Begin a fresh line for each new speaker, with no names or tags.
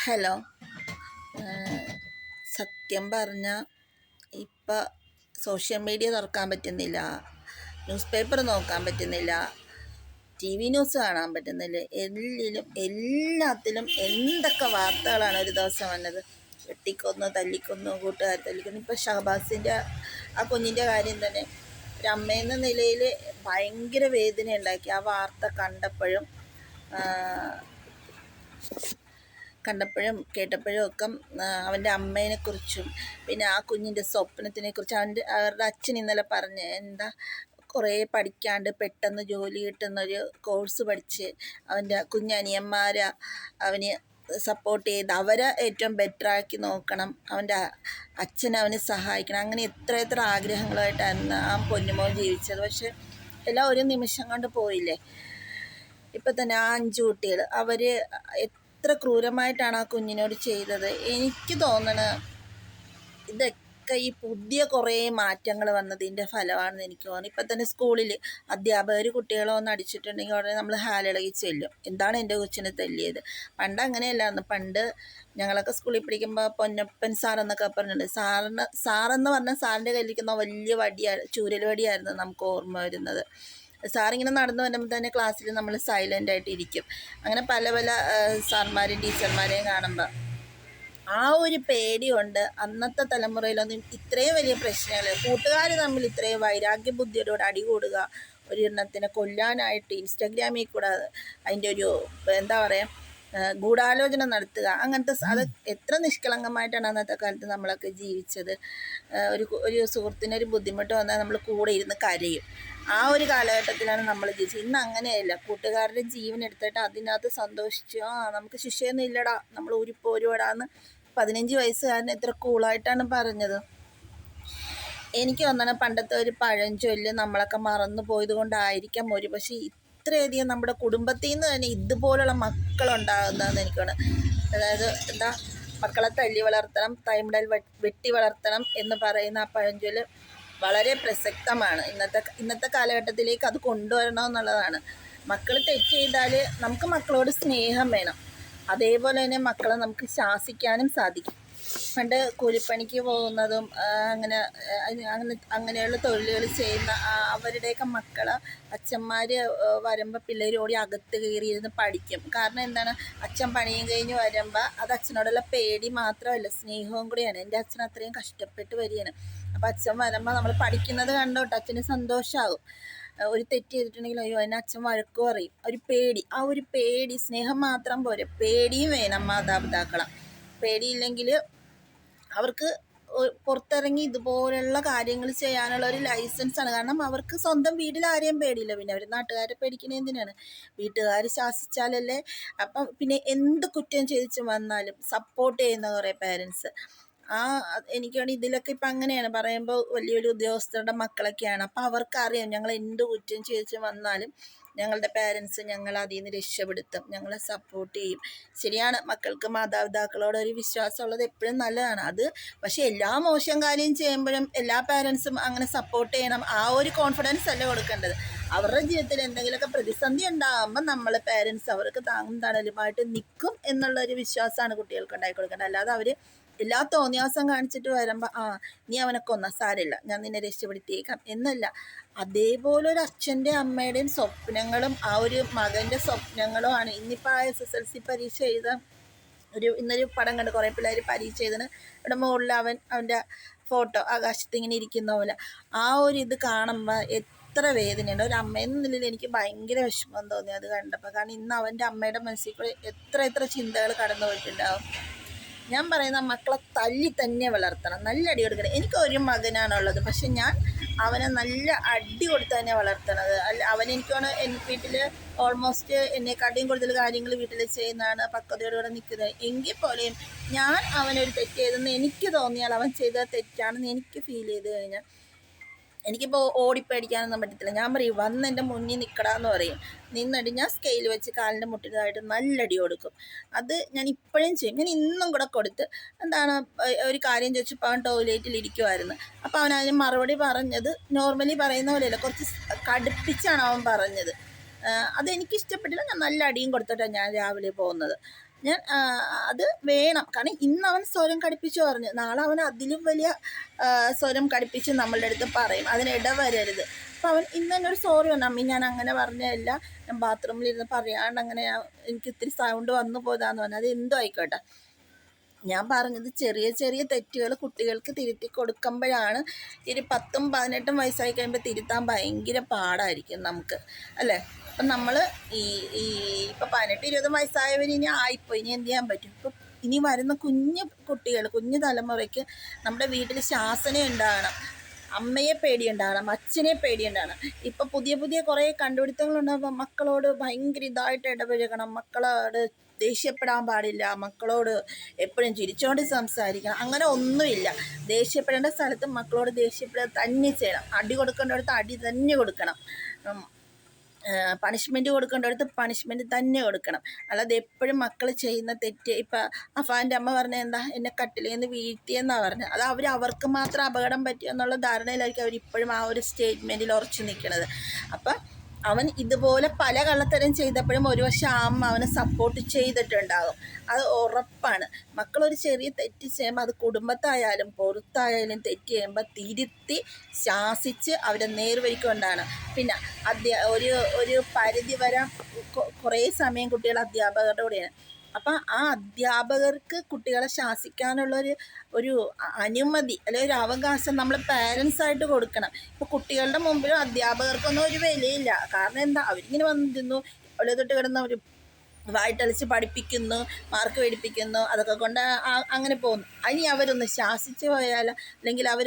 Hello. സത്യം പറഞ്ഞാൽ ഇപ്പം സോഷ്യൽ മീഡിയ തുറക്കാൻ പറ്റുന്നില്ല. ന്യൂസ് പേപ്പർ നോക്കാൻ പറ്റുന്നില്ല. ടി വി ന്യൂസ് കാണാൻ പറ്റുന്നില്ല. എല്ലിലും എല്ലാത്തിലും എന്തൊക്കെ വാർത്തകളാണ് ഒരു ദിവസം വന്നത്? വെട്ടിക്കൊന്നു തല്ലിക്കൊന്നു കൂട്ടുകാർ തല്ലിക്കൊന്നു. ഇപ്പം ഷഹബാസിന്റെ ആ കുഞ്ഞിന്റെ കാര്യം തന്നെ. ഒരു അമ്മയെന്ന നിലയിൽ ഭയങ്കര വേദന ഉണ്ടാക്കി ആ വാർത്ത കണ്ടപ്പോഴും കണ്ടപ്പോഴും കേട്ടപ്പോഴും ഒക്കെ അവന്റെ അമ്മേനെക്കുറിച്ചും പിന്നെ ആ കുഞ്ഞിന്റെ സ്വപ്നത്തിനെ കുറിച്ചും അവന്റെ അവരുടെ അച്ഛൻ ഇന്നലെ പറഞ്ഞ് എന്താ കുറേ പഠിക്കാണ്ട് പെട്ടെന്ന് ജോലി കിട്ടുന്നൊരു കോഴ്സ് പഠിച്ച് അവന്റെ കുഞ്ഞനിയന്മാരെ അവന് സപ്പോർട്ട് ചെയ്ത് അവരെ ഏറ്റവും ബെറ്ററാക്കി നോക്കണം അവന്റെ അച്ഛൻ അവനെ സഹായിക്കണം അങ്ങനെ എത്ര എത്ര ആഗ്രഹങ്ങളായിട്ടാണ് ആ പൊന്നുമോൻ ജീവിച്ചത്. പക്ഷെ എല്ലാം ഒരു നിമിഷം കൊണ്ട് പോയില്ലേ? ഇപ്പം തന്നെ ആ അഞ്ച് കുട്ടികൾ അവർ എത്ര ക്രൂരമായിട്ടാണ് ആ കുഞ്ഞിനോട് ചെയ്തത്? എനിക്ക് തോന്നണ ഇതൊക്കെ ഈ പുതിയ കുറേ മാറ്റങ്ങൾ വന്നതിന്റെ ഫലമാണെന്ന് എനിക്ക് തോന്നുന്നു. ഇപ്പം തന്നെ സ്കൂളിൽ അധ്യാപകർ കുട്ടികളെ ഒന്ന് അടിച്ചിട്ടുണ്ടെങ്കിൽ ഉടനെ നമ്മൾ ഹാലിളകി ചെല്ലും. എന്താണ് എന്റെ കൊച്ചിനെ തല്ലിയത്? പണ്ട് അങ്ങനെയല്ലായിരുന്നു. പണ്ട് ഞങ്ങളൊക്കെ സ്കൂളിൽ പഠിക്കുമ്പോൾ പൊന്നപ്പൻ സാർ എന്നൊക്കെ പറഞ്ഞിട്ടുണ്ട്. സാറിന് സാറെന്ന് പറഞ്ഞാൽ സാറിന്റെ കയ്യിലിരിക്കുന്ന വലിയ വടിയാണ് ചൂരൽ വടിയായിരുന്നു നമുക്ക് ഓർമ്മ വരുന്നത്. സാറിങ്ങനെ നടന്നു വരുമ്പോൾ തന്നെ ക്ലാസ്സിൽ നമ്മൾ സൈലന്റ് ആയിട്ട് ഇരിക്കും. അങ്ങനെ പല പല സാർമാരെയും ടീച്ചർമാരെയും കാണുമ്പോൾ ആ ഒരു പേടി കൊണ്ട് അന്നത്തെ തലമുറയിലൊന്നും ഇത്രയും വലിയ പ്രശ്നങ്ങൾ കൂട്ടുകാർ തമ്മിൽ ഇത്രയും വൈരാഗ്യ ബുദ്ധിയോടുകൂടെ അടികൂടുക ഒരു എണ്ണത്തിനെ കൊല്ലാനായിട്ട് ഇൻസ്റ്റാഗ്രാമിൽ കൂടെ അതിന്റെ ഒരു എന്താ പറയുക ഗൂഢാലോചന നടത്തുക. അങ്ങനത്തെ അത് എത്ര നിഷ്കളങ്കമായിട്ടാണ് അന്നത്തെ കാലത്ത് നമ്മളൊക്കെ ജീവിച്ചത്. ഒരു ഒരു സുഹൃത്തിന് ഒരു ബുദ്ധിമുട്ട് വന്നാൽ നമ്മൾ കൂടെ ഇരുന്ന് കരയും. ആ ഒരു കാലഘട്ടത്തിലാണ് നമ്മൾ ജീവിച്ചത്. ഇന്ന് അങ്ങനെയല്ല. കൂട്ടുകാരുടെ ജീവൻ എടുത്തിട്ട് അതിനകത്ത് സന്തോഷിച്ചു ആ നമുക്ക് ശിക്ഷയൊന്നും ഇല്ലടാ നമ്മൾ ഊരിപ്പോരുവടാന്ന് പതിനഞ്ച് വയസ്സുകാരൻ എത്ര കൂളായിട്ടാണ് പറഞ്ഞത്. എനിക്ക് തോന്നണം പണ്ടത്തെ ഒരു പഴഞ്ചൊല്ല് നമ്മളൊക്കെ മറന്നു പോയത് കൊണ്ടായിരിക്കാം ഒരു പക്ഷേ ഇത്രയധികം നമ്മുടെ കുടുംബത്തിൽ നിന്ന് തന്നെ ഇതുപോലുള്ള മക്കളുണ്ടാകുന്നതെന്ന് എനിക്ക് തോന്നുന്നു അതായത് എന്താ മക്കളെ തല്ലി വളർത്തണം തൈമിടൽ വെട്ടി വളർത്തണം എന്ന് പറയുന്ന ആ പഴഞ്ചൊൽ വളരെ പ്രസക്തമാണ്. ഇന്നത്തെ ഇന്നത്തെ കാലഘട്ടത്തിലേക്ക് അത് കൊണ്ടുവരണം എന്നുള്ളതാണ് മക്കൾ തെറ്റ് ചെയ്താൽ നമുക്ക് മക്കളോട് സ്നേഹം വേണം. അതേപോലെ തന്നെ മക്കളെ നമുക്ക് ശാസിക്കാനും സാധിക്കും. പണ്ട് കൂലിപ്പണിക്ക് പോകുന്നതും അങ്ങനെ അങ്ങനെ അങ്ങനെയുള്ള തൊഴിലുകൾ ചെയ്യുന്ന അവരുടെയൊക്കെ മക്കൾ അച്ഛന്മാർ വരുമ്പോൾ പിള്ളേർ ഓടി അകത്ത് കയറിയിരുന്ന് പഠിക്കും. കാരണം എന്താണ്? അച്ഛൻ പണിയും കഴിഞ്ഞ് വരുമ്പോൾ അത് അച്ഛനോടുള്ള പേടി മാത്രമല്ല സ്നേഹവും കൂടിയാണ്. എന്റെ അച്ഛൻ അത്രയും കഷ്ടപ്പെട്ട് വരികയാണ്. അപ്പം അച്ഛൻ വരുമ്പോൾ നമ്മൾ പഠിക്കുന്നത് കണ്ടോട്ട് അച്ഛന് സന്തോഷമാകും ഒരു തെറ്റ് ചെയ്തിട്ടുണ്ടെങ്കിൽ അയ്യോ അതിന് അച്ഛൻ വഴക്ക് പറയും. ഒരു പേടി ആ ഒരു പേടി സ്നേഹം മാത്രം പോരെ. പേടിയും വേണം മാതാപിതാക്കളെ. പേടിയില്ലെങ്കിൽ അവർക്ക് പുറത്തിറങ്ങി ഇതുപോലുള്ള കാര്യങ്ങൾ ചെയ്യാനുള്ള ഒരു ലൈസൻസ് ആണ്. കാരണം അവർക്ക് സ്വന്തം വീട്ടിൽ ആരെയും പേടിയില്ല. പിന്നെ അവർ നാട്ടുകാരെ പേടിക്കണേ എന്തിനാണ്? വീട്ടുകാർ ശാസിച്ചാലല്ലേ? അപ്പം പിന്നെ എന്ത് കുറ്റം ചെയ്തിച്ച് വന്നാലും സപ്പോർട്ട് ചെയ്യുന്ന കുറേ പേരൻസ് ആ എനിക്കാണ് ഇതിലൊക്കെ ഇപ്പം അങ്ങനെയാണ്. പറയുമ്പോൾ വലിയ വലിയ ഉദ്യോഗസ്ഥരുടെ മക്കളൊക്കെയാണ്. അപ്പോൾ അവർക്കറിയാം ഞങ്ങൾ എന്ത് കുറ്റം ചെയ്തിച്ച് വന്നാലും ഞങ്ങളുടെ പേരൻസ് ഞങ്ങൾ അതിൽ നിന്ന് രക്ഷപ്പെടുത്തും. ഞങ്ങളെ സപ്പോർട്ട് ചെയ്യും. ശരിയാണ് മക്കൾക്ക് മാതാപിതാക്കളോട് ഒരു വിശ്വാസമുള്ളത് എപ്പോഴും നല്ലതാണ്. അത് പക്ഷേ എല്ലാ മോശം കാര്യം ചെയ്യുമ്പോഴും എല്ലാ പേരൻസും അങ്ങനെ സപ്പോർട്ട് ചെയ്യണം. ആ ഒരു കോൺഫിഡൻസ് അല്ല കൊടുക്കേണ്ടത്. അവരുടെ ജീവിതത്തിൽ എന്തെങ്കിലുമൊക്കെ പ്രതിസന്ധി ഉണ്ടാകുമ്പോൾ നമ്മൾ പേരൻസ് അവർക്ക് താങ്ങും തണലുമായിട്ട് നിൽക്കും എന്നുള്ളൊരു വിശ്വാസമാണ് കുട്ടികൾക്ക് ഉണ്ടാക്കി കൊടുക്കേണ്ടത് അല്ലാതെ അവർ എല്ലാ തോന്നിയാസം കാണിച്ചിട്ട് വരുമ്പോൾ ആ നീ അവനെ കൊന്ന സാരമില്ല ഞാൻ നിന്നെ രക്ഷപ്പെടുത്തിയേക്കാം എന്നല്ല. അതേപോലെ ഒരു അച്ഛന്റെ അമ്മയുടെയും സ്വപ്നങ്ങളും ആ ഒരു മകന്റെ സ്വപ്നങ്ങളും ആണ്. ഇന്നിപ്പോൾ ആ എസ് എസ് എൽ സി പരീക്ഷ എഴുത ഒരു ഇന്നൊരു പടം കണ്ട് കുറേ പിള്ളേർ പരീക്ഷ എഴുതുന്ന ഇവിടെ മുകളിൽ അവൻ അവന്റെ ഫോട്ടോ ആകാശത്ത് ഇങ്ങനെ ഇരിക്കുന്ന പോലെ. ആ ഒരു ഇത് കാണുമ്പോൾ എത്ര വേദനയുണ്ട്. ഒരു അമ്മയെന്ന നിലയിൽ എനിക്ക് ഭയങ്കര വിഷമം തോന്നി അത് കണ്ടപ്പോൾ കാരണം ഇന്ന് അവന്റെ അമ്മയുടെ മനസ്സിൽ കൂടെ എത്ര എത്ര ചിന്തകൾ കടന്നു പോയിട്ടുണ്ടാവും ഞാൻ പറയുന്ന മക്കളെ തല്ലി തന്നെ വളർത്തണം. നല്ല അടി കൊടുക്കണം. എനിക്ക് ഒരു മകനാണുള്ളത് പക്ഷെ ഞാൻ അവനെ നല്ല അടി കൊടുത്ത് തന്നെ വളർത്തണത്. അല്ല അവനെനിക്കാണ് വീട്ടിൽ ഓൾമോസ്റ്റ് എന്നെ എന്നെക്കാട്ടിയും കൂടുതൽ കാര്യങ്ങൾ വീട്ടിൽ ചെയ്യുന്നതാണ് പക്വതയോടുകൂടെ നിൽക്കുന്നത്. എങ്കിൽ പോലെയും ഞാൻ അവനൊരു തെറ്റ് ചെയ്തെന്ന് എനിക്ക് തോന്നിയാൽ അവൻ ചെയ്ത തെറ്റാണെന്ന് എനിക്ക് ഫീൽ ചെയ്ത് കഴിഞ്ഞാൽ എനിക്കിപ്പോൾ ഓടിപ്പേടിക്കാനൊന്നും പറ്റത്തില്ല. ഞാൻ പറയും വന്ന് എന്റെ മുന്നിൽ നിൽക്കടാന്ന് പറയും. നിന്നിട്ട് ഞാൻ സ്കെയിൽ വെച്ച് കാലിന്റെ മുട്ടിലായിട്ട് നല്ല അടി കൊടുക്കും. അത് ഞാൻ ഇപ്പോഴും ചെയ്യും. ഞാൻ ഇന്നും കൂടെ കൊടുത്ത് എന്താണ് ഒരു കാര്യം ചോദിച്ചപ്പോൾ അവൻ ടോയ്ലറ്റിൽ ഇരിക്കുമായിരുന്നു അപ്പോൾ അവൻ അതിന് മറുപടി പറഞ്ഞത് നോർമലി പറയുന്ന പോലെയല്ല. കുറച്ച് കടുപ്പിച്ചാണ് അവൻ പറഞ്ഞത്. ആഹ് അതെനിക്ക് ഇഷ്ടപ്പെട്ടില്ല. ഞാൻ നല്ല അടിയും കൊടുത്തിട്ടാണ് ഞാൻ രാവിലെ പോകുന്നത്. ഞാൻ അത് വേണം. കാരണം ഇന്ന് അവൻ സ്വരം കടുപ്പിച്ച് പറഞ്ഞു. നാളെ അവൻ അതിലും വലിയ സ്വരം കടുപ്പിച്ച് നമ്മളുടെ അടുത്ത് പറയും. അതിനിടവരരുത് അപ്പോൾ അവൻ ഇന്ന് ഒരു സോറി പറഞ്ഞു. അമ്മി ഞാൻ അങ്ങനെ പറഞ്ഞതല്ല. ഞാൻ ബാത്റൂമിലിരുന്ന് പറയാണ്ട് അങ്ങനെ എനിക്ക് ഇത്തിരി സൗണ്ട് വന്നു പോയതാന്ന് പറഞ്ഞു. അത് എന്തോ ആയിക്കോട്ടെ. ഞാൻ പറഞ്ഞത് ചെറിയ ചെറിയ തെറ്റുകൾ കുട്ടികൾക്ക് തിരുത്തി കൊടുക്കുമ്പോഴാണ് ഇനി പത്തും പതിനെട്ടും വയസ്സായി കഴിയുമ്പോൾ തിരുത്താൻ ഭയങ്കര പാടായിരിക്കും നമുക്ക് അല്ലേ? അപ്പം നമ്മൾ ഈ ഈ ഇപ്പം പതിനെട്ട് ഇരുപത് വയസ്സായവർ ഇനി ആയിപ്പോയി ഇനി എന്ത് ചെയ്യാൻ പറ്റും? ഇപ്പം ഇനി വരുന്ന കുഞ്ഞു കുട്ടികൾ കുഞ്ഞു തലമുറയ്ക്ക് നമ്മുടെ വീട്ടിൽ ശാസന ഉണ്ടാകണം അമ്മയെ പേടിയുണ്ടാകണം അച്ഛനെ പേടിയുണ്ടാകണം ഇപ്പം പുതിയ പുതിയ കുറേ കണ്ടുപിടുത്തങ്ങളുണ്ടാകുമ്പോൾ മക്കളോട് ഭയങ്കര ഇതായിട്ട് ഇടപഴകണം. മക്കളോട് ദേഷ്യപ്പെടാൻ പാടില്ല. മക്കളോട് എപ്പോഴും ചിരിച്ചുകൊണ്ട് സംസാരിക്കണം. അങ്ങനെ ഒന്നുമില്ല. ദേഷ്യപ്പെടേണ്ട സ്ഥലത്ത് മക്കളോട് ദേഷ്യപ്പെടാൻ തന്നെ ചെയ്യണം. അടി കൊടുക്കേണ്ടടുത്ത് അടി തന്നെ കൊടുക്കണം. പണിഷ്മെന്റ് കൊടുക്കേണ്ടടുത്ത് പണിഷ്മെന്റ് തന്നെ കൊടുക്കണം. അല്ലാതെ എപ്പോഴും മക്കൾ ചെയ്യുന്ന തെറ്റ് ഇപ്പം അഫാന്റെ അമ്മ പറഞ്ഞ എന്താ? എന്നെ കട്ടിലേന്ന് വീഴ്ത്തിയെന്നാണ് പറഞ്ഞത്. അത് അവർ അവർക്ക് മാത്രം അപകടം പറ്റിയെന്നുള്ള ധാരണയിലായിരിക്കും അവർ ഇപ്പോഴും ആ ഒരു സ്റ്റേറ്റ്മെന്റിൽ ഉറച്ചു നിൽക്കുന്നത്. അപ്പം അവൻ ഇതുപോലെ പല കള്ളത്തരം ചെയ്തപ്പോഴും ഒരുപക്ഷെ ആ അമ്മ അവനെ സപ്പോർട്ട് ചെയ്തിട്ടുണ്ടാകും. അത് ഉറപ്പാണ്. മക്കളൊരു ചെറിയ തെറ്റ് ചെയ്യുമ്പോൾ അത് കുടുംബത്തായാലും പുറത്തായാലും തെറ്റ് ചെയ്യുമ്പോൾ തിരുത്തി ശാസിച്ച് അവരെ നേർവരിക്കൊണ്ടാണ് പിന്നെ അധ്യാ ഒരു ഒരു പരിധി വരെ കുറേ സമയം കുട്ടികൾ അധ്യാപകരുടെ കൂടെയാണ്. അപ്പം ആ അധ്യാപകർക്ക് കുട്ടികളെ ശാസിക്കാനുള്ളൊരു ഒരു ഒരു അനുമതി അല്ലെങ്കിൽ ഒരു അവകാശം നമ്മൾ പാരൻസ് ആയിട്ട് കൊടുക്കണം. ഇപ്പോൾ കുട്ടികളുടെ മുമ്പിലും അധ്യാപകർക്കൊന്നും ഒരു വിലയില്ല. കാരണം എന്താ? അവരിങ്ങനെ വന്നിരുന്നു. അവിടെ തൊട്ട് കിടന്ന് അവർ വായിട്ടളിച്ച് പഠിപ്പിക്കുന്നു മാർക്ക് മേടിപ്പിക്കുന്നു അതൊക്കെ കൊണ്ട് അങ്ങനെ പോകുന്നു. ഇനി അവരൊന്ന് ശാസിച്ചു പോയാൽ അല്ലെങ്കിൽ അവർ